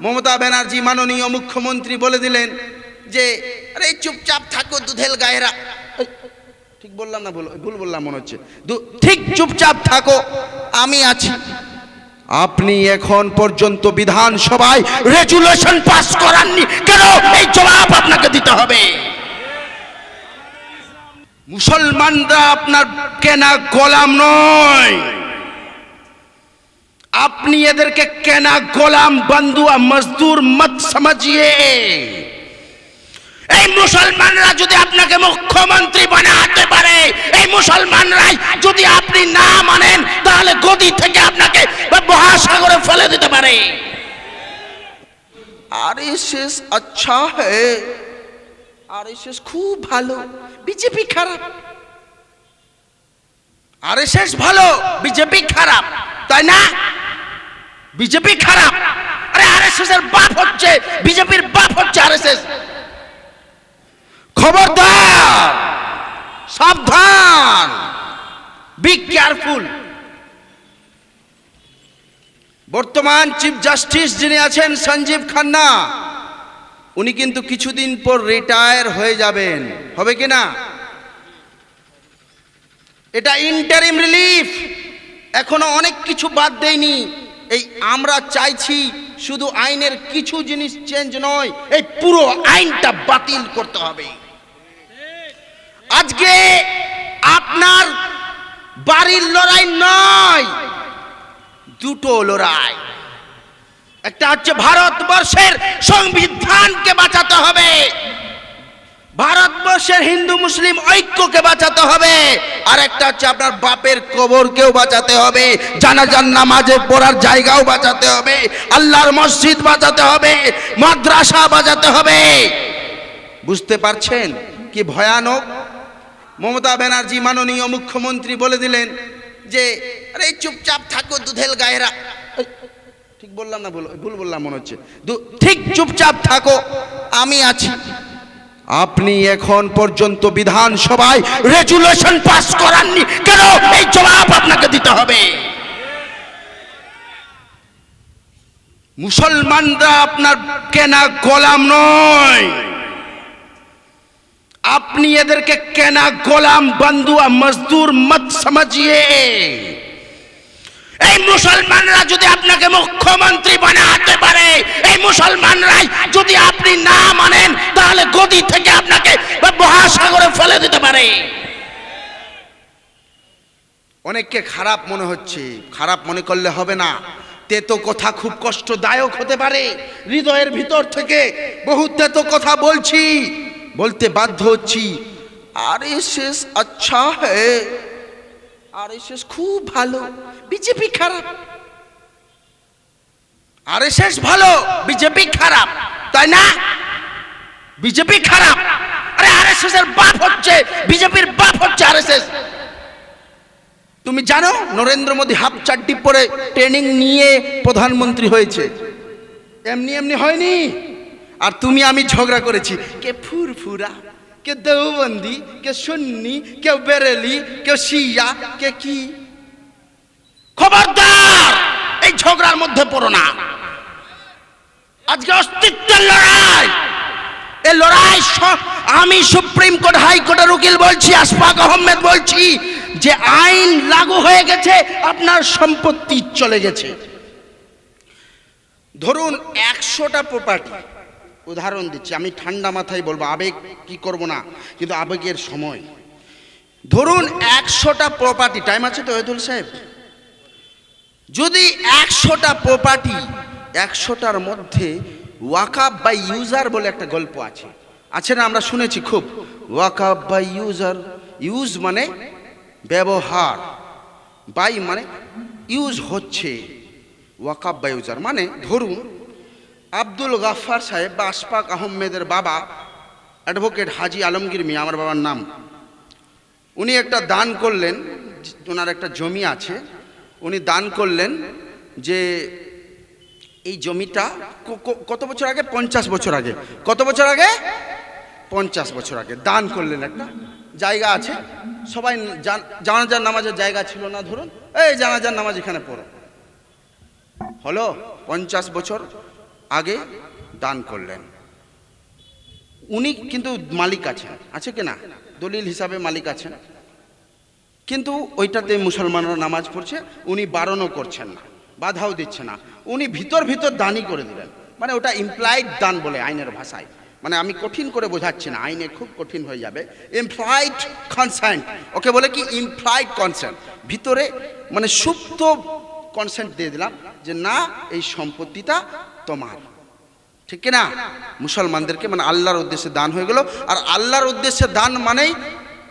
মমতা ব্যানার্জি মাননীয় মুখ্যমন্ত্রী বলে দিলেন যে, আরে, চুপচাপ থাকো দুধেল গায়েরা। ঠিক বললাম না ভুল ভুল বললাম মনে হচ্ছে। ঠিক চুপচাপ থাকো, আমি আছি। আপনি এখন পর্যন্ত বিধানসভায় রেজুলেশন পাস করাননি, কেন এই জবাব আপনাকে দিতে হবে? মুসলমানরা আপনার কেনা গোলাম নয়। আপনি এদেরকে কেনা গোলাম বন্ধুয়া মজদুর মত সমঝিয়ে। এই মুসলমানরা যদি আপনাকে মুখ্যমন্ত্রী বানাতে পারে, এই মুসলমানরাই যদি আপনি না মানেন, তাহলে গদি থেকে আপনাকে মহাসাগরে ফেলে দিতে পারে। আরএসএস আচ্ছা হ্যাঁ আরএসএস খুব ভালো, বিজেপি খারাপ। আরএসএস ভালো, বিজেপি খারাপ, তাই না? বিজেপি খারাপ। আরে আরএসএস এর বাপ হচ্ছে, বিজেপির বাপ হচ্ছে আরএসএস খবরদার, সাবধান বি কেয়ারফুল বর্তমান চিফ জাস্টিস যিনি আছেন, সঞ্জীব খান্না, উনি কিন্তু কিছুদিন পর রিটায়ার হয়ে যাবেন। হবে কি না? এটা ইন্টারিম রিলিফ এখনও অনেক কিছু বাদ দেয়নি। এই আমরা চাইছি শুধু আইনের কিছু জিনিস চেঞ্জ নয়, এই পুরো আইনটা বাতিল করতে হবে। আজকে আপনার বাড়ির লড়াই নয়, দুটো লড়াই। একটা হচ্ছে ভারতবর্ষের সংবিধানকে বাঁচাতে হবে। ভারতবর্ষের হিন্দু মুসলিম ঐক্যকে বাঁচাতে হবে। আর একটা হচ্ছে আপনার বাপের কবরকেও বাঁচাতে হবে জানাজান নামাজে পড়ার জায়গাও বাঁচাতে হবে, আল্লাহর মসজিদ বাঁচাতে হবে, মাদ্রাসা বাঁচাতে হবে। বুঝতে পারছেন কি ভয়ানক? মমতা ব্যানার্জি মাননীয় মুখ্যমন্ত্রী বলে দিলেন যে, আরে চুপচাপ থাকো দুধেল গায়েরা। ঠিক বললাম না ভুল ভুল বললাম মনে হচ্ছে। ঠিক চুপচাপ থাকো, আমি আছি। আপনি এখন পর্যন্ত বিধানসভায় রেজুলেশন পাস করাননি। কেন? এই জবাব আপনাকে দিতে হবে। মুসলমানরা আপনার কেনা গোলাম নয়। আপনি এদেরকে কেনা গোলাম, বন্ধুয়া, মজদুর মত সমঝিয়ে এই মুসলমানরা যদি আপনাকে মুখ্যমন্ত্রী বানাতে পারে, এই মুসলমানরাই যদি আপনি না মানেন, তাহলে গদি থেকে আপনাকে মহাসাগরে ফেলে দিতে পারে। অনেককে খারাপ মনে হচ্ছে, খারাপ মনে করলে হবে না। তেতো কথা খুব কষ্টদায়ক হতে পারে। হৃদয়ের ভিতর থেকে বহু তেতো কথা বলছি, বলতে বাধ্য হচ্ছি। আরে শেষ আচ্ছা হ্যাঁ। আরএসএস খুব ভালো, বিজেপি খারাপ। আরএসএস ভালো, বিজেপি খারাপ, তাই না? বিজেপি খারাপ। আরে আরএসএস এর বাপ হচ্ছে, বিজেপির বাপ হচ্ছে আরএসএস। তুমি জানো, নরেন্দ্র মোদী হাফ চাড্ডি পরে ট্রেনিং নিয়ে প্রধানমন্ত্রী হয়েছে। এমনি এমনি হয়নি। আর তুমি আমি ঝগড়া করেছি। কে ফুরফুরা। কে দেওবন্দি, কে সুন্নি কেউ বেরেলি কেউ শিয়া, কে কি? খবরদার! এই ঝগড়ার মধ্যে পড়ো না। আজকে অস্তিত্বের লড়াই। এ লড়াই আমি সুপ্রিম কোর্ট হাইকোর্টের উকিল বলছি, আশফাক আহমেদ বলছি, যে আইন লাগু হয়ে গেছে, আপনার সম্পত্তি চলে গেছে। ধরুন একশোটা প্রপার্টি উদাহরণ দিচ্ছি। আমি ঠান্ডা মাথায় বলব, আবেগ কি করব না, কিন্তু আবেগের সময়। ধরুন একশোটা প্রপার্টি টাইম আছে তো ওয়েদুল সাহেব? যদি একশোটা প্রপার্টি একশোটার মধ্যে ওয়াকাপ বাই ইউজার বলে একটা গল্প আছে। আছে না? আমরা শুনেছি খুব। ওয়াকাপ বাই ইউজার, ইউজ মানে ব্যবহার, বাই মানে ইউজ হচ্ছে। ওয়াকাপ বাই ইউজার মানে ধরুন আব্দুল গাফফার সাহেব বা আশফাক আহমেদের বাবা অ্যাডভোকেট হাজি আলমগীর মিয়া, আমার বাবার নাম। উনি একটা দান করলেন, ওনার একটা জমি আছে, উনি দান করলেন যে এই জমিটা কত বছর আগে? পঞ্চাশ বছর আগে। কত বছর আগে? পঞ্চাশ বছর আগে। দান করলেন একটা জায়গা আছে। সবাই জান- জানাজার নামাজের জায়গা ছিল না, ধরুন। এই জানাজার নামাজ এখানে পড়ো। হলো পঞ্চাশ বছর আগে দান করলেন। উনি কিন্তু মালিক আছেন। আছে কি না? দলিল হিসাবে মালিক আছেন। কিন্তু ওইটাতে মুসলমানরা নামাজ পড়ছে, উনি বারণও করছেন না, বাধাও দিচ্ছে না। উনি ভিতর ভিতর দানই করে দিলেন। মানে ওটা ইমপ্লাইড দান বলে আইনের ভাষায়। মানে আমি কঠিন করে বোঝাচ্ছি না, আইনে খুব কঠিন হয়ে যাবে। ইমপ্লয়েড কনসেন্ট ওকে বলে কি ইমপ্লয়েড কনসেন্ট ভিতরে মানে সুপ্ত কনসেন্ট দিয়ে দিলাম যে না, এই সম্পত্তিটা তোমার। ঠিক না মুসলমানদেরকে মানে আল্লাহর উদ্দেশ্যে দান হয়ে গেল। আর আল্লাহর উদ্দেশ্যে দান মানেই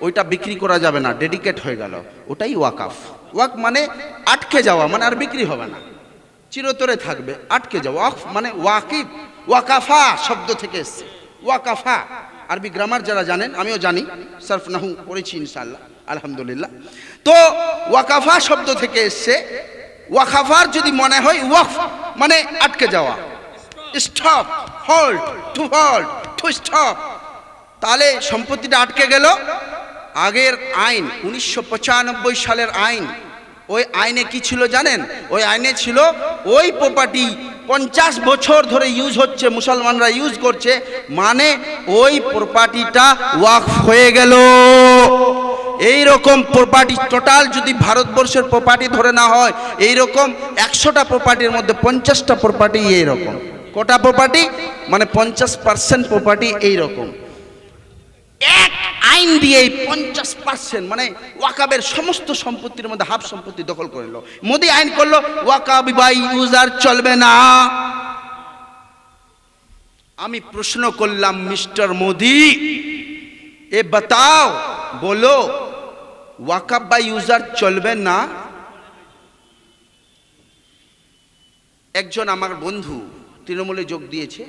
ওইটা বিক্রি করা যাবে না, ডেডিকেট হয়ে গেল। ওটাই ওয়াকাফ। ওয়াক মানে আটকে যাওয়া মানে আর বিক্রি হবে না। চিরতরে থাকবে, আটকে যাওয়া। ওয়াকফ মানে ওয়াকিফ, ওয়াকাফা শব্দ থেকে এসছে। ওয়াকাফা। আরবি গ্রামার যারা জানেন, আমিও জানি। সার্ফ নাহু পড়েছি ইনশাআল্লাহ, আলহামদুলিল্লাহ। তো ওয়াকাফা শব্দ থেকে এসছে ওয়াকাফার যদি মনে হয় ওয়াকফ মানে আটকে যাওয়া। Stop hold to hold to stop তাহলে সম্পত্তিটা আটকে গেল। আগের আইন, উনিশশো পঁচানব্বই সালের আইন। ওই আইনে কি ছিল জানেন? ওই আইনে ছিল ওই প্রপার্টি পঞ্চাশ বছর ধরে ইউজ হচ্ছে, মুসলমানরা ইউজ করছে মানে ওই প্রপার্টিটা ওয়াকফ হয়ে গেল। এই রকম প্রপার্টি টোটাল যদি ভারতবর্ষের প্রপার্টি ধরে না হয় এই রকম একশোটা প্রপার্টির মধ্যে পঞ্চাশটা প্রপার্টি এই রকম কোটা প্রপার্টি মানে পঞ্চাশ পার্সেন্ট প্রপার্টি এই রকম এক আইন দিয়ে এই পঞ্চাশ পার্সেন্ট মানে ওয়াকাবের সমস্ত সম্পত্তির মধ্যে হাফ সম্পত্তি দখল করে নিল। মোদি আইন করল, ওয়াকাব বাই ইউজার চলবে না। আমি প্রশ্ন করলাম, মিস্টার মোদি, এ বাতাও, বলো ওয়াকাব বা ইউজার চলবে না। একজন আমার বন্ধু তৃণমূলে যোগ দিয়েছে।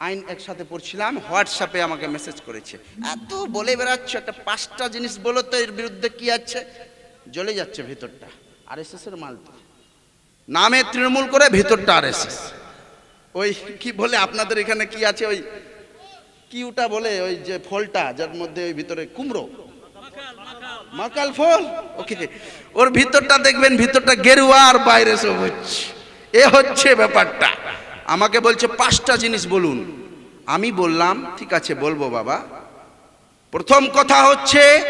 আইন একসাথে পড়ছিলাম, হোয়াটসঅ্যাপে আমাকে মেসেজ করেছে। এত বলে বেড়াচ্ছ, একটা পাঁচটা জিনিস বলো তো, এর বিরুদ্ধে কি আছে? জ্বলে যাচ্ছে ভেতরটা। আর এস এর মাল তো। নামে তৃণমূল করে ভেতরটা আর এস ওই কি বলে, আপনাদের এখানে কি আছে? ওই কি ওটা বলে, ওই যে ফলটা, যার মধ্যে ওই ভিতরে কুমড়ো। মাকাল ফল। ওকে। ওর ভিতরটা দেখবেন, ভিতরটা গেরুয়া আর বাইরে সবুজ এ হচ্ছে ব্যাপারটা। আমাকে বলছে, পাঁচটা জিনিস বলুন। আমি বললাম, ঠিক আছে, বলব বাবা। প্রথম কথা হচ্ছে,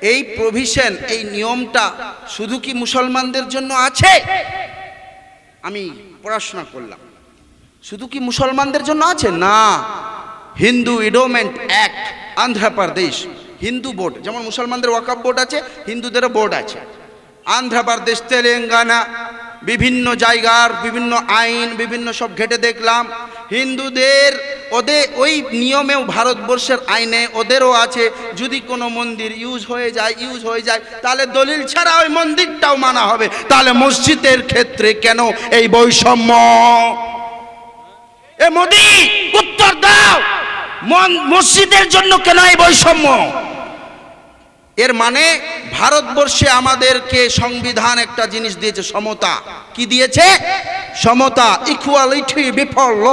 এই প্রভিশন এই নিয়মটা শুধু কি মুসলমানদের জন্য আছে? আমি পড়াশোনা করলাম। শুধু কি মুসলমানদের জন্য আছে? না। Hindu endowment act Andhra Pradesh Hindu board, যেমন মুসলমানদের ওয়াকাব বোর্ড আছে, হিন্দুদেরও বোর্ড আছে। আন্ধ্রপ্রদেশ, তেলেঙ্গানা, বিভিন্ন জায়গার বিভিন্ন আইন, বিভিন্ন সব ঘেটে দেখলাম। হিন্দুদের, ওদের ওই নিয়মেও ভারতবর্ষের আইনে ওদেরও আছে, যদি কোনো মন্দির ইউজ হয়ে যায়, ইউজ হয়ে যায়, তাহলে দলিল ছাড়া ওই মন্দিরটাও মানা হবে। তাহলে মসজিদের ক্ষেত্রে কেন এই বৈষম্য? এ মোদি, উত্তর দাও! মসজিদের জন্য কেন এই বৈষম্য? এর মানে ভারতবর্ষে আমাদেরকে সংবিধান একটা জিনিস দিয়েছে, সমতা। কি দিয়েছে? সমতা ইকুয়ালিটি বিফল ল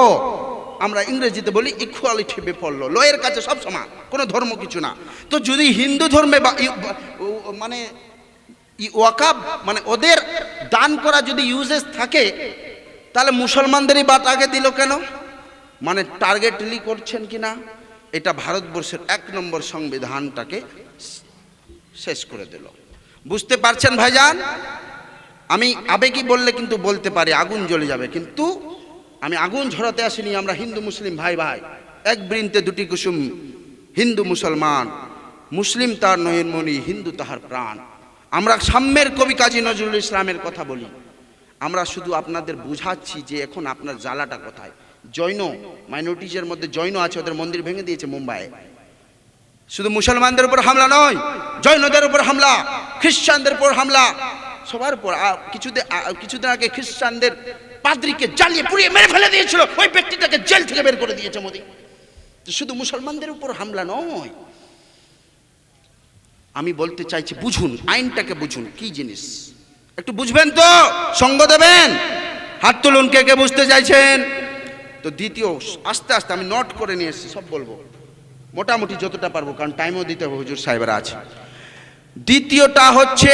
আমরা ইংরেজিতে বলি ইকুয়ালিটি বিফল ল এর কাছে সব সমান, কোনো ধর্ম কিছু না। তো যদি হিন্দু ধর্মে বা মানে ওয়াকাব মানে ওদের দান করা যদি ইউজেস থাকে, তাহলে মুসলমানদেরই বাদ আগে দিল কেন? মানে টার্গেটলি করছেন কি না এটা ভারতবর্ষের এক নম্বর সংবিধানটাকে শেষ করে দিল। বুঝতে পারছেন ভাইজান? আমি আবেগী বললে কিন্তু বলতে পারি, আগুন জ্বলে যাবে। কিন্তু আমি আগুন ঝরাতে আসিনি, আমরা হিন্দু মুসলিম ভাই ভাই। এক বৃন্তে দুটি কুসুম, হিন্দু মুসলমান। মুসলিম তার নয়নমণি হিন্দু তাহার প্রাণ। আমরা সাম্যের কবি কাজী নজরুল ইসলামের কথা বলি। আমরা শুধু আপনাদের বুঝাচ্ছি যে এখন আপনার জ্বালাটা কোথায়। জৈন মাইনরিটিজের মধ্যে জৈন আছে, ওদের মন্দির ভেঙে দিয়েছে মুম্বাইয়ে। শুধু মুসলমানদের উপর হামলা নয়, জৈনদের উপর হামলা, খ্রিস্টানদের উপর হামলা, সবার উপর কিছুদিন কিছুদিন আগে খ্রিস্টানদের পাদ্রিকে জ্বালিয়ে পুড়িয়ে মেরে ফেলে দিয়েছিল, ওই ব্যক্তিটাকে জেল থেকে বের করে দিয়েছে মোদি। শুধু মুসলমানদের উপর হামলা নয়, আমি বলতে চাইছি বুঝুন, আইনটাকে বুঝুন, কি জিনিস? একটু বুঝবেন তো, সঙ্গ দেবেন? হাত তুলুন কে কে বুঝতে চাইছেন? তো দ্বিতীয়, আস্তে আস্তে আমি নোট করে নিয়ে এসেছি, সব বলব। মোটামুটি যতটা পারব, কারণ টাইমও দিতে হবে, হুজুর সাহেবরা আছে। দ্বিতীয়টা হচ্ছে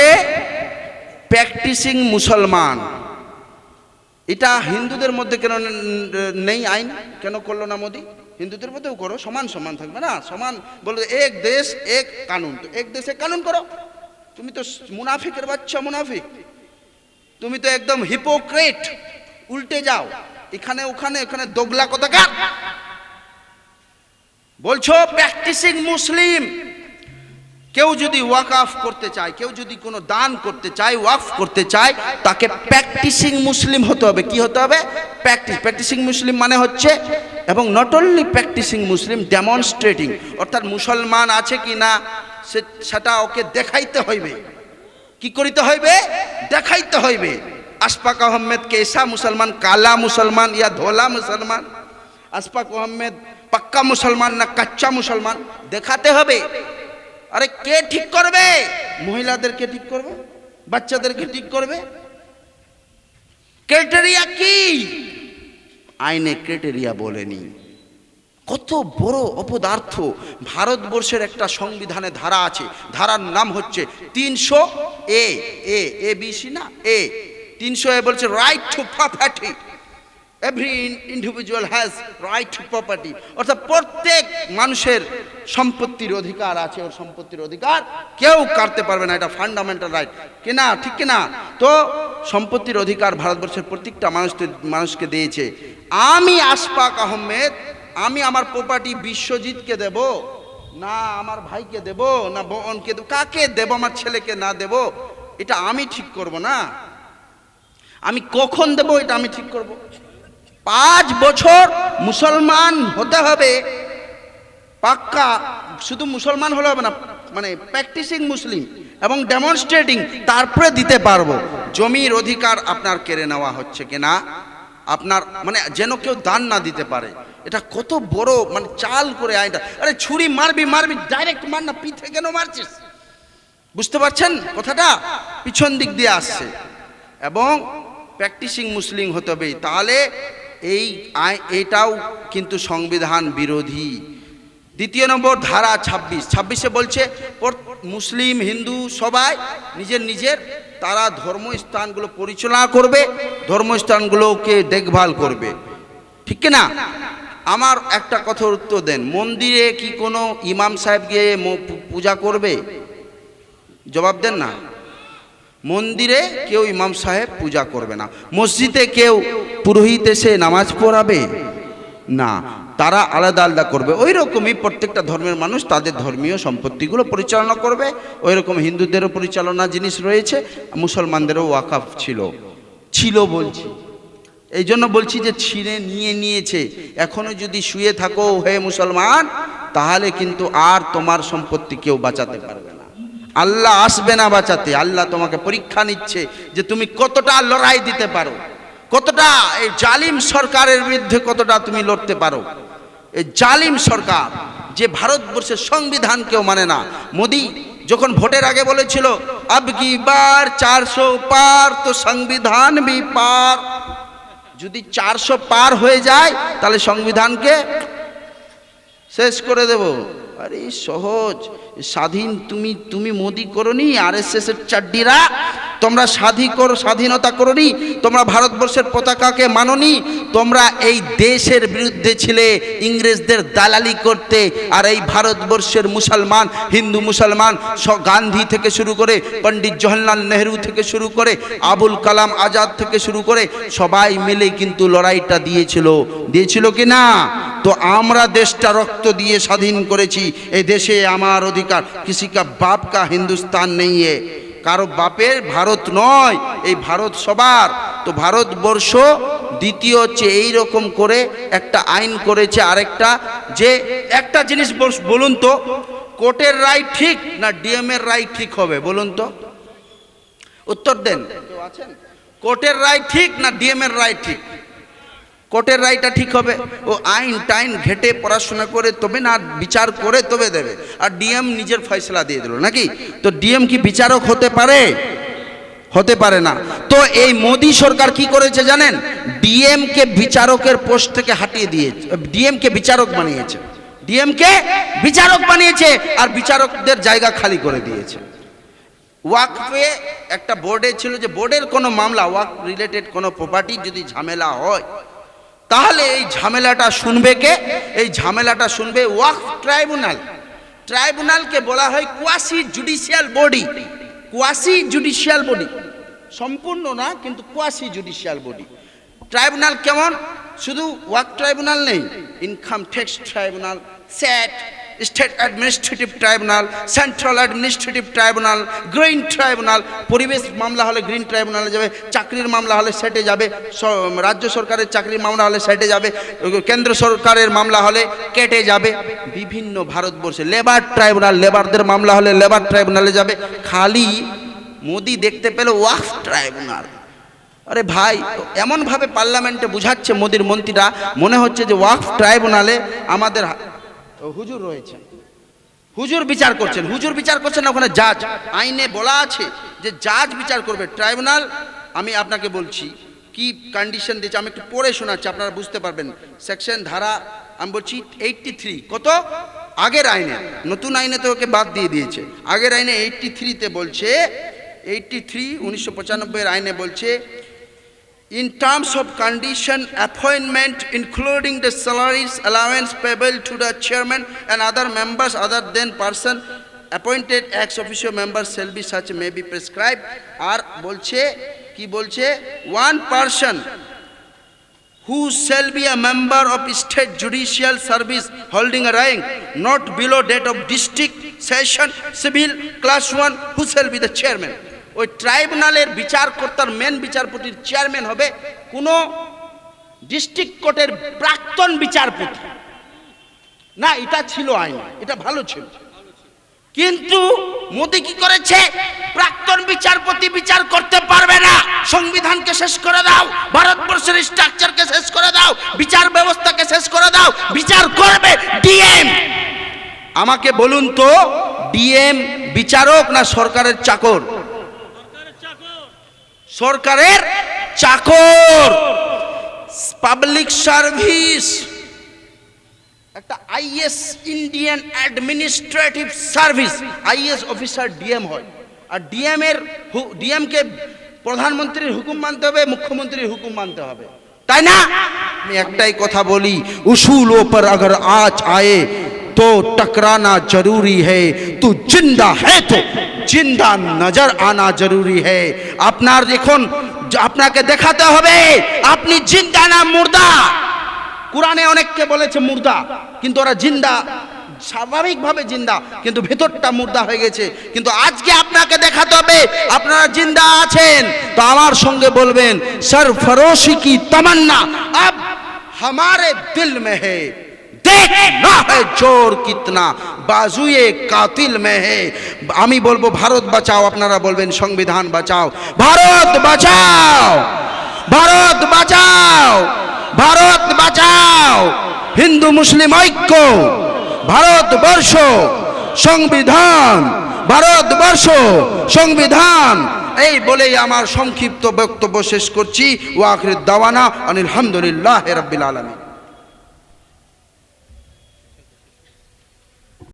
প্র্যাকটিসিং মুসলমান। এটা হিন্দুদের মধ্যে কেন নেই আইন? কেন করল না মোদি? হিন্দুদের মধ্যেও করো, সমান সমান থাকবে না? সমান বলো, এক দেশ, এক কানুন। তো এক দেশে কানুন করো। তুমি তো মুনাফিকের বাচ্চা, মুনাফিক। তুমি তো একদম হিপোক্রেট উল্টে যাও। এখানে, ওখানে ওখানে দোগলা কোথাকার বলছো প্র্যাকটিসিং মুসলিম কেউ যদি ওয়াকফ করতে চায়, কেউ যদি কোনো দান করতে চায়, ওয়াকফ করতে চায়, তাকে প্র্যাকটিসিং মুসলিম হতে হবে। কি হতে হবে? প্র্যাকটিস প্র্যাকটিসিং মুসলিম মানে হচ্ছে, এবং not only practising Muslim demonstrating অর্থাৎ মুসলমান আছে কি না সেটা ওকে দেখাইতে হইবে। কি করিতে হইবে? দেখাইতে হইবে। আশফাক আহমেদ কেসা মুসলমান, কালা মুসলমান, ইয়া ধোলা মুসলমান। আশফাক আহমেদ পাক্কা মুসলমান না কাচ্চা মুসলমান? দেখাতে হবে। আরে কে ঠিক করবে? মহিলাদেরকে ঠিক করবে? বাচ্চাদেরকে ঠিক করবে? ক্রাইটেরিয়া কি? আইনে ক্রাইটেরিয়া বলেনি। কত বড় অপদার্থ ভারতবর্ষের একটা সংবিধানে ধারা আছে। ধারার নাম হচ্ছে তিনশো এ এ এ বিসি না? এ। তিনশো এ বলছে right to property every individual has right to property অর্থাৎ প্রত্যেক মানুষের সম্পত্তির অধিকার আছে, ওর সম্পত্তির অধিকার কেউ কাটতে পারবে না, এটা ফান্ডামেন্টাল রাইট কিনা, ঠিক কিনা? তো সম্পত্তির অধিকার ভারতবর্ষের প্রত্যেকটা মানুষ মানুষকে দিয়েছে। আমি আশফাক আহমেদ, আমি আমার প্রপার্টি বিশ্বজিৎকে দেব, না আমার ভাইকে দেব, না বোনকে দেব, কাকে দেব, আমার ছেলেকে না দেব, এটা আমি ঠিক করব না। আমি কখন দেব, এটা আমি ঠিক করব? পাঁচ বছর মুসলমান হতে হবে। পাক্কা, শুধু মুসলমান হলে হবে না মানে প্র্যাকটিসিং মুসলিম এবং ডেমনস্ট্রেটিং তারপরে দিতে পারব। জমির অধিকার আপনার কেড়ে নেওয়া হচ্ছে কিনা? আপনার মানে যেন কেউ দান না দিতে পারে। এটা কত বড় মানে চাল করে আইনটা আরে ছুরি মারবি মারবি ডাইরেক্ট মার না, পিঠে কেন মারছিস? বুঝতে পারছেন কথাটা? পিছন দিক দিয়ে আসছে। এবং প্র্যাকটিসিং মুসলিম হতে হবে। তাহলে এই এটাও কিন্তু সংবিধান বিরোধী। দ্বিতীয় নম্বর, ধারা ছাব্বিশ। ছাব্বিশে বলছে মুসলিম, হিন্দু সবাই নিজের নিজের, তারা ধর্মস্থানগুলো পরিচালনা করবে, ধর্মস্থানগুলোকে দেখভাল করবে। ঠিক না আমার একটা কথার উত্তর দেন, মন্দিরে কি কোনো ইমাম সাহেব গিয়ে পূজা করবে? জবাব দেন না। মন্দিরে কেউ ইমাম সাহেব পূজা করবে না। মসজিদে কেউ পুরোহিত এসে নামাজ পড়াবে? না, তারা আলাদা আলাদা করবে। ওই রকমই প্রত্যেকটা ধর্মের মানুষ তাদের ধর্মীয় সম্পত্তিগুলো পরিচালনা করবে। ওই রকম হিন্দুদেরও পরিচালনা জিনিস রয়েছে, মুসলমানদেরও ওয়াকাফ ছিল। ছিল বলছি। এই জন্য বলছি যে ছিঁড়ে নিয়ে নিয়েছে। এখনও যদি শুয়ে থাকো, হে মুসলমান, তাহলে কিন্তু আর তোমার সম্পত্তি কেউ বাঁচাতে পারবে না। আল্লাহ আসবে না বাঁচাতে, আল্লাহ তোমাকে পরীক্ষা নিচ্ছে যে তুমি কতটা লড়াই দিতে পারো, কতটা এই জালিম সরকারের বিরুদ্ধে কতটা তুমি লড়তে পারো। এই জালিম সরকার যে ভারতবর্ষের সংবিধানকেও মানে না। মোদি যখন ভোটের আগে বলেছিল, আব কি বার চারশো পার তো সংবিধান বি পার। যদি চারশো পার হয়ে যায়, তাহলে সংবিধানকে শেষ করে দেব। আরে সহজ। স্বাধীন তুমি তুমি মোদি করনি আর এস এস এর চাড্ডিরা, তোমরা স্বাধী করো, স্বাধীনতা করনি, তোমরা ভারতবর্ষের পতাকাকে মাননি, তোমরা এই দেশের বিরুদ্ধে ছিলে, ইংরেজদের দালালি করতে, আর এই ভারতবর্ষের মুসলমান, হিন্দু মুসলমান গান্ধী থেকে শুরু করে, পণ্ডিত জওহরলাল নেহরু থেকে শুরু করে, আবুল কালাম আজাদ থেকে শুরু করে, সবাই মিলে কিন্তু লড়াইটা দিয়েছিল দিয়েছিল কি না তো আমরা দেশটা রক্ত দিয়ে স্বাধীন করেছি। এই দেশে আমার অধিকার। কিসি কা বাপ কা হিন্দুস্তান নেই এ। কারও বাপের ভারত নয়, এই ভারত সবার। তো ভারতবর্ষ দ্বিতীয় হচ্ছে এই রকম করে একটা আইন করেছে আরেকটা, যে একটা জিনিস বল- বলুন তো, কোর্টের রায় ঠিক না ডিএম এর রায় ঠিক হবে? বলুন তো। উত্তর দেন। কোর্টের রায় ঠিক না ডিএম এর রায় ঠিক? কোর্টের রায়টা ঠিক হবে। ও আইন টাইন ঘেটে পড়াশোনা করে তবে না, বিচার করে তবে দেবে। আর ডিএম নিজের ফয়সলা দিয়ে দিল, নাকি? তো ডিএম কি বিচারক হতে পারে? হতে পারে না। তো এই মোদি সরকার কি করেছে জানেন? ডিএম কে বিচারকের পোস্ট থেকে হাটিয়ে দিয়েছে, ডিএম কে বিচারক বানিয়েছে। ডিএম কে বিচারক বানিয়েছে আর বিচারকদের জায়গা খালি করে দিয়েছে। ওয়াকফে একটা বোর্ডে ছিল যে বোর্ডের কোনো মামলা ওয়াক রিলেটেড কোনো প্রপার্টি যদি ঝামেলা হয় তাহলে এই ঝামেলাটা শুনবে কে? এই ঝামেলাটা শুনবে ওয়াকফ ট্রাইব্যুনাল। ট্রাইব্যুনালকে বলা হয় quasi judicial body quasi judicial body সম্পূর্ণ না, কিন্তু কোয়াসি জুডিশিয়াল বডি ট্রাইব্যুনাল কেমন? শুধু ওয়াক ট্রাইব্যুনাল নেই, income tax tribunal, SAT state administrative tribunal central administrative tribunal green tribunal পরিবেশ মামলা হলে গ্রিন ট্রাইব্যুনালে যাবে চাকরির মামলা হলে সেটে যাবে রাজ্য সরকারের চাকরির মামলা হলে সেটে যাবে কেন্দ্র সরকারের মামলা হলে কেটে যাবে বিভিন্ন ভারতবর্ষে লেবার ট্রাইব্যুনাল লেবারদের মামলা হলে লেবার ট্রাইব্যুনালে যাবে খালি মোদি দেখতে পেল ওয়াকফ ট্রাইব্যুনাল আরে ভাই এমনভাবে পার্লামেন্টে বুঝাচ্ছে মোদির মন্ত্রীরা, মনে হচ্ছে যে ওয়াকফ ট্রাইব্যুনালে আমাদের হুজুর রয়েছে। হুজুর বিচার করছেন, হুজুর বিচার করছেন ওখানে জাজ। আইনে বলা আছে যে জাজ বিচার করবে। ট্রাইব্যুনাল, আমি আপনাকে বলছি, কি কন্ডিশন দিয়েছে, আমি একটু পড়ে শোনাচ্ছি, আপনারা বুঝতে পারবেন। সেকশন ধারা, আমি বলছি এইটটি থ্রি কত? আগের আইনে, নতুন আইনে তো ওকে বাদ দিয়ে দিয়েছে। আগের আইনে এইটটি থ্রিতে বলছে এইটটি থ্রি উনিশশো পঁচানব্বইয়ের আইনে বলছে in terms of condition appointment including the salaries allowance payable to the chairman and other members other than person appointed ex officio members shall be such may be prescribed আর বলছে কি বলছে one person who shall be a member of state judicial service holding a rank not below that of district session civil class 1 who shall be the chairman ওই ট্রাইব্যুনালের বিচারকর্তার main বিচারপতির chairman হবে কোনো district কোর্টের প্রাক্তন বিচারপতি। না, এটা ছিল আইন, এটা ভালো ছিল। কিন্তু মোদি কি করেছে? প্রাক্তন বিচারপতি বিচার করতে পারবে না। সংবিধানকে শেষ করে দাও, ভারতবর্ষের স্ট্রাকচারকে শেষ করে দাও, বিচার ব্যবস্থাকে শেষ করে দাও, বিচার করবে ডিএম। আমাকে বলুন তো, ডিএম বিচারক না সরকারের চাকর? সরকারের চাকর। পাবলিক সার্ভিস একটা IAS Indian administrative service IAS officer DM হয়। আর ডিএম এর ডিএম কে প্রধানমন্ত্রীর হুকুম মানতে হবে, মুখ্যমন্ত্রীর হুকুম মানতে হবে। তাই না? আমি একটাই কথা বলি, উসুল ওপর আগর আজ আয়ে तो टकराना जरूरी है तू जिंदा है तो জিন্দা নজর আনা জরুরি হে আপনার এখন আপনাকে দেখাতে হবে আপনি জিন্দা না মুর্দা কোরআনে অনেককে বলেছে মুর্দা কিন্তু ওরা জিন্দা স্বাভাবিকভাবে জিন্দা কিন্তু ভেতরটা মুর্দা হয়ে গেছে কিন্তু আজকে আপনাকে দেখাতে হবে আপনারা জিন্দা আছেন তো আমার সঙ্গে বলবেন সরফরোশি কি তমন্না अब हमारे दिल में है না হয় জোর কিতনা বাজুয়ে কাতিল মেহে আমি বলব, ভারত বাঁচাও। আপনারা বলবেন, সংবিধান বাঁচাও। ভারত বাঁচাও। ভারত বাঁচাও। ভারত বাঁচাও। হিন্দু মুসলিম ঐক্য। ভারতবর্ষ। সংবিধান। ভারতবর্ষ। সংবিধান। এই বলেই আমার সংক্ষিপ্ত বক্তব্য শেষ করছি। ওয়াখির দাওয়ানা আনিল হামদুলিল্লাহ রবিল আলমী